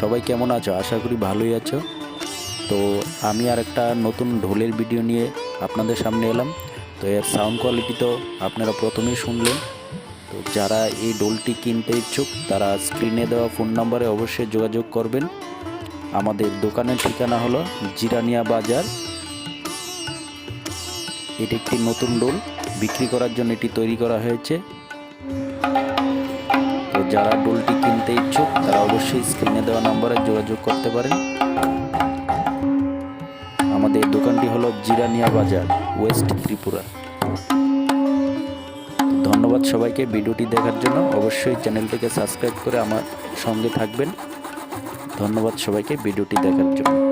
সবাই কেমন আছো? আশা করি ভালোই আছো। তো আমি আর একটা নতুন ঢোলের ভিডিও নিয়ে আপনাদের সামনে এলাম। তো এর সাউন্ড কোয়ালিটি তো আপনারা প্রথমেই শুনলেন। তো যারা এই ডোলটি কিনতে ইচ্ছুক, তারা স্ক্রিনে দেওয়া ফোন নম্বরে অবশ্যই যোগাযোগ করবেন। আমাদের দোকানের ঠিকানা হলো জিরানিয়া বাজার। এটি একটি নতুন ডোল বিক্রি করার জন্য এটি তৈরি করা হয়েছে। যারা ডোলটি কিনতে ইচ্ছুক, তারা অবশ্যই স্ক্রিনে দেওয়া নম্বরে যোগাযোগ করতে পারেন। আমাদের দোকানটি হলো জিরানিয়া বাজার, ওয়েস্ট ত্রিপুরা। ধন্যবাদ সবাইকে ভিডিওটি দেখার জন্য। অবশ্যই চ্যানেলটিকে সাবস্ক্রাইব করে আমার সঙ্গে থাকবেন। ধন্যবাদ সবাইকে ভিডিওটি দেখার জন্য।